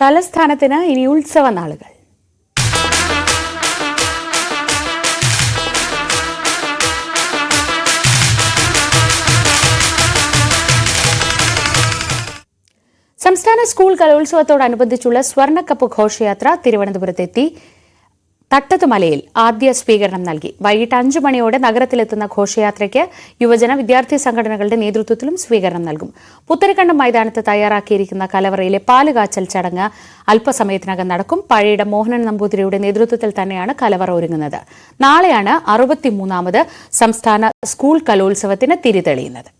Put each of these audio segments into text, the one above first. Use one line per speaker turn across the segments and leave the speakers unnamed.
തലസ്ഥാനത്തിന് ഇനി ഉത്സവ നാളുകൾ. സംസ്ഥാന സ്കൂൾ കലോത്സവത്തോടനുബന്ധിച്ചുള്ള സ്വർണക്കപ്പ് ഘോഷയാത്ര തിരുവനന്തപുരത്തെത്തി. തട്ടത്തുമലയിൽ ആദ്യ സ്വീകരണം നൽകി. വൈകിട്ട് അഞ്ചു മണിയോടെ നഗരത്തിലെത്തുന്ന ഘോഷയാത്രയ്ക്ക് യുവജന വിദ്യാർത്ഥി സംഘടനകളുടെ നേതൃത്വത്തിലും സ്വീകരണം നൽകും. പുത്തരിക്കണ്ടം മൈതാനത്ത് തയ്യാറാക്കിയിരിക്കുന്ന കലവറയിലെ പാലുകാച്ചൽ ചടങ്ങ് അല്പസമയത്തിനകം നടക്കും. പഴയുടെ മോഹനൻ നമ്പൂതിരിയുടെ നേതൃത്വത്തിൽ തന്നെയാണ് കലവറ ഒരുങ്ങുന്നത്. നാളെയാണ് അറുപത്തിമൂന്നാമത് സംസ്ഥാന സ്കൂൾ കലോത്സവത്തിന് തിരിതെളിയുന്നത്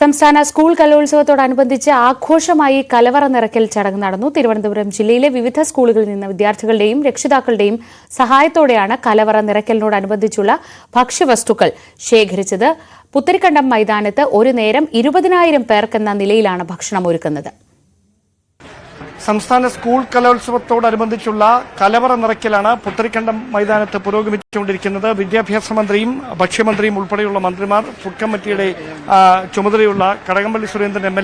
സംസ്ഥാന സ്കൂൾ കലോത്സവത്തോടനുബന്ധിച്ച് ആഘോഷമായി കലവറ നിറയ്ക്കൽ ചടങ്ങ് നടന്നു. തിരുവനന്തപുരം ജില്ലയിലെ വിവിധ സ്കൂളുകളിൽ നിന്ന് വിദ്യാർത്ഥികളുടെയും രക്ഷിതാക്കളുടെയും സഹായത്തോടെയാണ് കലവറ നിറയ്ക്കലിനോടനുബന്ധിച്ചുള്ള ഭക്ഷ്യവസ്തുക്കൾ ശേഖരിച്ചത്. പുത്തരിക്കണ്ടം മൈതാനത്ത് ഒരു നേരം ഇരുപതിനായിരം പേർക്കെന്ന നിലയിലാണ് ഭക്ഷണം ഒരുക്കുന്നത്.
സംസ്ഥാന സ്കൂൾ കലോത്സവത്തോടനുബന്ധിച്ചുള്ള കലവറ നിറയ്ക്കലാണ് പുത്തരിക്കണ്ടം മൈതാനത്ത് പുരോഗമിച്ചുകൊണ്ടിരിക്കുന്നത്. വിദ്യാഭ്യാസ മന്ത്രിയും ഭക്ഷ്യമന്ത്രിയും ഉൾപ്പെടെയുള്ള മന്ത്രിമാർ ഫുഡ് കമ്മിറ്റിയുടെ ചുമതലയുള്ള കടകംപള്ളി സുരേന്ദ്രൻ എം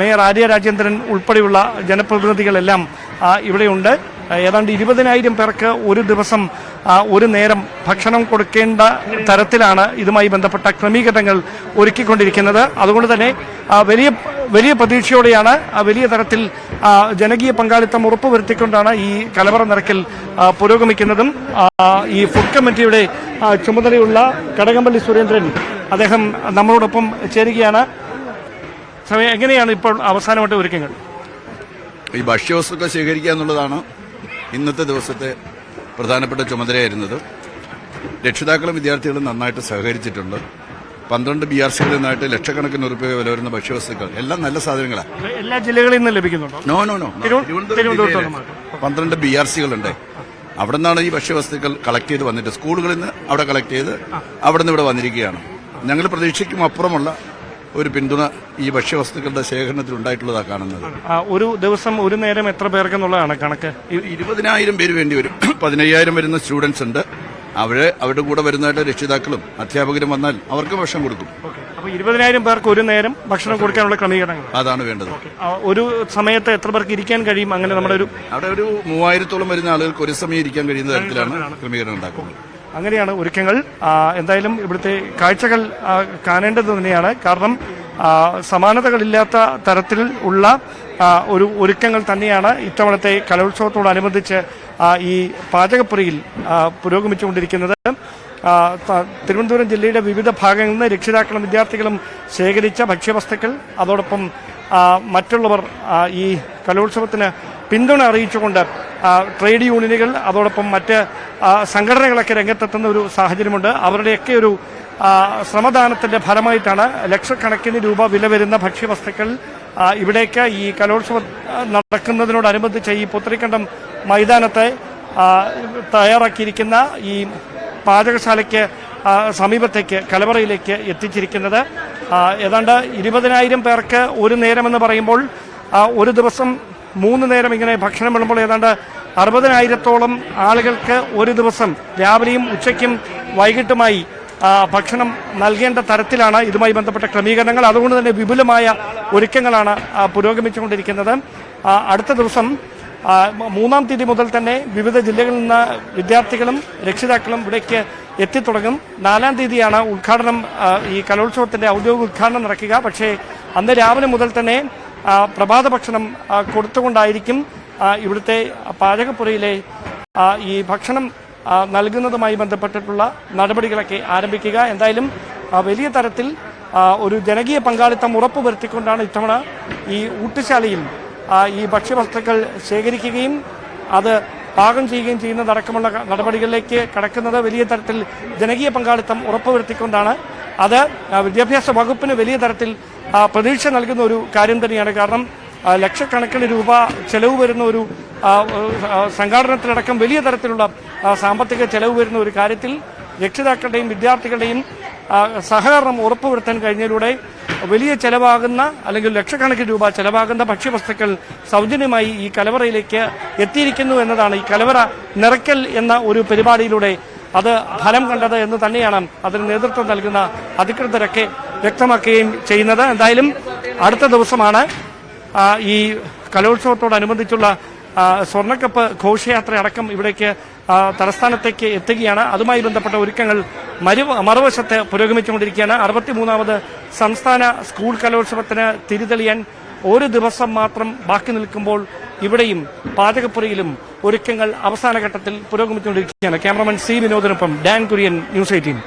മേയർ ആര്യ രാജേന്ദ്രൻ ഉൾപ്പെടെയുള്ള ജനപ്രതിനിധികളെല്ലാം ഇവിടെയുണ്ട്. ഏതാണ്ട് ഇരുപതിനായിരം പേർക്ക് ഒരു ദിവസം ഒരു നേരം ഭക്ഷണം കൊടുക്കേണ്ട തരത്തിലാണ് ഇതുമായി ബന്ധപ്പെട്ട ക്രമീകരണങ്ങൾ ഒരുക്കിക്കൊണ്ടിരിക്കുന്നത്. അതുകൊണ്ട് തന്നെ വലിയ വലിയ പ്രതീക്ഷയോടെയാണ് വലിയ തരത്തിൽ ജനകീയ പങ്കാളിത്തം ഉറപ്പുവരുത്തിക്കൊണ്ടാണ് ഈ കലവറ നിരക്കിൽ പുരോഗമിക്കുന്നതും. ഈ ഫുഡ് കമ്മിറ്റിയുടെ ചുമതലയുള്ള കടകംപള്ളി സുരേന്ദ്രൻ അദ്ദേഹം നമ്മളോടൊപ്പം ചേരുകയാണ്. എങ്ങനെയാണ് ഇപ്പോൾ അവസാനമായിട്ട് ഒരുക്കങ്ങൾ
ഈ ഭക്ഷ്യവസ്തുക്കൾ ശേഖരിക്കുക എന്നുള്ളതാണ് ഇന്നത്തെ ദിവസത്തെ പ്രധാനപ്പെട്ട ചുമതലയായിരുന്നത് രക്ഷിതാക്കളും വിദ്യാർത്ഥികളും നന്നായിട്ട് സഹകരിച്ചിട്ടുണ്ട്. പന്ത്രണ്ട് ബി ആർ സികളിൽ നിന്നായിട്ട് ലക്ഷക്കണക്കിന് ഉറുപ്പിക വില വരുന്ന ഭക്ഷ്യവസ്തുക്കൾ എല്ലാം നല്ല സാധനങ്ങളാണ്
എല്ലാ ജില്ലകളിൽ നിന്നും ലഭിക്കുന്നുണ്ടോ?
നോ നോ നോ പന്ത്രണ്ട് ബി ആർ സികളുണ്ട് അവിടെ നിന്നാണ് ഈ ഭക്ഷ്യവസ്തുക്കൾ കളക്ട് ചെയ്ത് വന്നിട്ട് സ്കൂളുകളിൽ നിന്ന് അവിടെ കളക്ട് ചെയ്ത് അവിടെ നിന്ന് ഇവിടെ വന്നിരിക്കുകയാണ്. ഞങ്ങൾ പ്രതീക്ഷയ്ക്കും അപ്പുറമുള്ള ഒരു പിന്തുണ ഈ ഭക്ഷ്യവസ്തുക്കളുടെ ശേഖരണത്തിൽ ഉണ്ടായിട്ടുള്ളതാണ് കാണുന്നത്
ഒരു ദിവസം ഒരു നേരം എത്ര പേർക്കെന്നുള്ളതാണ് കണക്ക്?
ഇരുപതിനായിരം പേര് വേണ്ടി വരും. പതിനയ്യായിരം വരുന്ന സ്റ്റുഡൻസ് ഉണ്ട്. അവരെ അവരുടെ കൂടെ വരുന്നതായിട്ട് രക്ഷിതാക്കളും അധ്യാപകരും വന്നാൽ അവർക്ക് ഭക്ഷണം കൊടുക്കും.
അപ്പോൾ ഇരുപതിനായിരം പേർക്ക് ഒരു നേരം ഭക്ഷണം കൊടുക്കാനുള്ള ക്രമീകരണങ്ങൾ.
അതാണ് വേണ്ടത്.
ഒരു സമയത്ത് എത്ര പേർക്ക് ഇരിക്കാൻ കഴിയും? അങ്ങനെ നമ്മുടെ ഒരു
അവിടെ ഒരു മൂവായിരത്തോളം വരുന്ന ആളുകൾക്ക് ഒരു സമയം ഇരിക്കാൻ കഴിയുന്ന തരത്തിലാണ് ക്രമീകരണം ഉണ്ടാക്കുന്നത്.
അങ്ങനെയാണ് ഒരുക്കങ്ങൾ. എന്തായാലും ഇവിടുത്തെ കാഴ്ചകൾ കാണേണ്ടത് തന്നെയാണ്. കാരണം സമാനതകളില്ലാത്ത തരത്തിൽ ഉള്ള ഒരു ഒരുക്കങ്ങൾ തന്നെയാണ് ഇത്തവണത്തെ കലോത്സവത്തോടനുബന്ധിച്ച് ഈ പാചകപ്പുരയിൽ ആ, പുരോഗമിച്ചുകൊണ്ടിരിക്കുന്നത്. തിരുവനന്തപുരം ജില്ലയുടെ വിവിധ ഭാഗങ്ങളിൽ നിന്ന് രക്ഷിതാക്കളും വിദ്യാർത്ഥികളും ശേഖരിച്ച ഭക്ഷ്യവസ്തുക്കൾ അതോടൊപ്പം മറ്റുള്ളവർ ഈ കലോത്സവത്തിന് പിന്തുണ അറിയിച്ചുകൊണ്ട് ട്രേഡ് യൂണിയനുകൾ അതോടൊപ്പം മറ്റ് സംഘടനകളൊക്കെ രംഗത്തെത്തുന്ന ഒരു സാഹചര്യമുണ്ട്. അവരുടെയൊക്കെ ഒരു ശ്രമദാനത്തിന്റെ ഫലമായിട്ടാണ് ലക്ഷക്കണക്കിന് രൂപ വില വരുന്ന ഭക്ഷ്യവസ്തുക്കൾ ഇവിടേക്ക് ഈ കലോത്സവം നടക്കുന്നതിനോടനുബന്ധിച്ച് ഈ പുത്തരിക്കണ്ടം മൈതാനത്തെ തയ്യാറാക്കിയിരിക്കുന്ന ഈ പാചകശാലയ്ക്ക് സമീപത്തേക്ക് കലവറയിലേക്ക് എത്തിച്ചിരിക്കുന്നത്. ഏതാണ്ട് ഇരുപതിനായിരം പേർക്ക് ഒരു നേരമെന്ന് പറയുമ്പോൾ ഒരു ദിവസം മൂന്ന് നേരം ഇങ്ങനെ ഭക്ഷണം വിടുമ്പോൾ ഏതാണ്ട് അറുപതിനായിരത്തോളം ആളുകൾക്ക് ഒരു ദിവസം രാവിലെയും ഉച്ചയ്ക്കും വൈകിട്ടുമായി ഭക്ഷണം നൽകേണ്ട തരത്തിലാണ് ഇതുമായി ബന്ധപ്പെട്ട ക്രമീകരണങ്ങൾ. അതുകൊണ്ട് തന്നെ വിപുലമായ ഒരുക്കങ്ങളാണ് പുരോഗമിച്ചുകൊണ്ടിരിക്കുന്നത്. അടുത്ത ദിവസം മൂന്നാം തീയതി മുതൽ തന്നെ വിവിധ ജില്ലകളിൽ നിന്ന് വിദ്യാർത്ഥികളും രക്ഷിതാക്കളും ഇവിടേക്ക് എത്തിത്തുടങ്ങും. നാലാം തീയതിയാണ് ഉദ്ഘാടനം ഈ കലോത്സവത്തിന്റെ ഔദ്യോഗിക ഉദ്ഘാടനം നടക്കുക. പക്ഷേ അന്ന് രാവിലെ മുതൽ തന്നെ പ്രഭാത ഭക്ഷണം കൊടുത്തുകൊണ്ടായിരിക്കും ഇവിടുത്തെ പാചകപ്പുരയിലെ ഈ ഭക്ഷണം നൽകുന്നതുമായി ബന്ധപ്പെട്ടിട്ടുള്ള നടപടികളൊക്കെ ആരംഭിക്കുക. എന്തായാലും വലിയ തരത്തിൽ ഒരു ജനകീയ പങ്കാളിത്തം ഉറപ്പുവരുത്തിക്കൊണ്ടാണ് ഇത്തവണ ഈ ഊട്ടുശാലയിൽ ഈ ഭക്ഷ്യവസ്തുക്കൾ ശേഖരിക്കുകയും അത് പാകം ചെയ്യുകയും ചെയ്യുന്നതടക്കമുള്ള നടപടികളിലേക്ക് കടക്കുന്നത് വലിയ തരത്തിൽ ജനകീയ പങ്കാളിത്തം ഉറപ്പുവരുത്തിക്കൊണ്ടാണ്. അത് വിദ്യാഭ്യാസ വകുപ്പിന് വലിയ തരത്തിൽ പ്രതീക്ഷ നൽകുന്ന ഒരു കാര്യം തന്നെയാണ്. കാരണം ലക്ഷക്കണക്കിന് രൂപ ചെലവ് വരുന്ന ഒരു സംഘാടനത്തിലടക്കം വലിയ തരത്തിലുള്ള സാമ്പത്തിക ചെലവ് വരുന്ന ഒരു കാര്യത്തിൽ രക്ഷിതാക്കളുടെയും വിദ്യാർത്ഥികളുടെയും സഹകരണം ഉറപ്പുവരുത്താൻ കഴിഞ്ഞതിലൂടെ വലിയ ചെലവാകുന്ന അല്ലെങ്കിൽ ലക്ഷക്കണക്കിന് രൂപ ചെലവാകുന്ന ഭക്ഷ്യവസ്തുക്കൾ സൗജന്യമായി ഈ കലവറയിലേക്ക് എത്തിയിരിക്കുന്നു എന്നതാണ് ഈ കലവറ നിറയ്ക്കൽ എന്ന ഒരു പരിപാടിയിലൂടെ അത് ഫലം കണ്ടത് എന്ന് തന്നെയാണ് അതിന് നേതൃത്വം നൽകുന്ന അധികൃതരൊക്കെ വ്യക്തമാക്കുകയും ചെയ്യുന്നത്. എന്തായാലും അടുത്ത ദിവസമാണ് ഈ കലോത്സവത്തോടനുബന്ധിച്ചുള്ള സ്വർണക്കപ്പ് ഘോഷയാത്ര അടക്കം ഇവിടേക്ക് തലസ്ഥാനത്തേക്ക് എത്തുകയാണ്. അതുമായി ബന്ധപ്പെട്ട ഒരുക്കങ്ങൾ മരു മറുവശത്ത് പുരോഗമിച്ചുകൊണ്ടിരിക്കുകയാണ്. അറുപത്തിമൂന്നാമത് സംസ്ഥാന സ്കൂൾ കലോത്സവത്തിന് തിരിതെളിയാൻ ഒരു ദിവസം മാത്രം ബാക്കി നിൽക്കുമ്പോൾ ഇവിടെയും പാചകപ്പുരയിലും ഒരുക്കങ്ങൾ അവസാന ഘട്ടത്തിൽ പുരോഗമിച്ചുകൊണ്ടിരിക്കുകയാണ്. ക്യാമറമാൻ സി വിനോദിനൊപ്പം ഡാൻ കുര്യൻ ന്യൂസ് എയ്റ്റീൻ.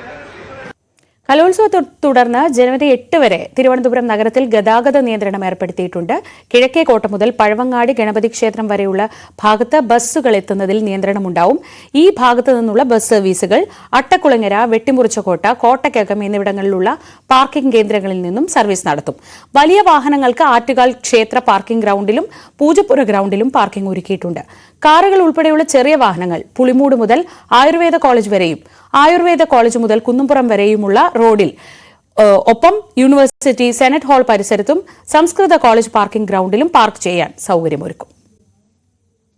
കലോത്സവത്തെ തുടർന്ന് ജനുവരി എട്ട് വരെ തിരുവനന്തപുരം നഗരത്തിൽ ഗതാഗത നിയന്ത്രണം ഏർപ്പെടുത്തിയിട്ടുണ്ട്. കിഴക്കേ കോട്ട മുതൽ പഴവങ്ങാടി ഗണപതി ക്ഷേത്രം വരെയുള്ള ഭാഗത്ത് ബസ്സുകൾ എത്തുന്നതിൽ നിയന്ത്രണമുണ്ടാവും. ഈ ഭാഗത്തു നിന്നുള്ള ബസ് സർവീസുകൾ അട്ടക്കുളങ്ങര വെട്ടിമുറിച്ചകോട്ട കോട്ടക്കകം എന്നിവിടങ്ങളിലുള്ള പാർക്കിംഗ് കേന്ദ്രങ്ങളിൽ നിന്നും സർവീസ് നടത്തും. വലിയ വാഹനങ്ങൾക്ക് ആറ്റുകാൽ ക്ഷേത്ര പാർക്കിംഗ് ഗ്രൌണ്ടിലും പൂജപ്പുര ഗ്രൌണ്ടിലും പാർക്കിംഗ് ഒരുക്കിയിട്ടുണ്ട്. കാറുകൾ ഉൾപ്പെടെയുള്ള ചെറിയ വാഹനങ്ങൾ പുളിമൂട് മുതൽ ആയുർവേദ കോളേജ് വരെയും ആയുർവേദ കോളേജ് മുതൽ കുന്നുംപുറം വരെയുമുള്ള റോഡിൽ ഒപ്പം യൂണിവേഴ്സിറ്റി സെനറ്റ് ഹാൾ പരിസരത്തും സംസ്കൃത കോളേജ് പാർക്കിംഗ് ഗ്രൌണ്ടിലും പാർക്ക് ചെയ്യാൻ സൗകര്യമൊരുക്കും.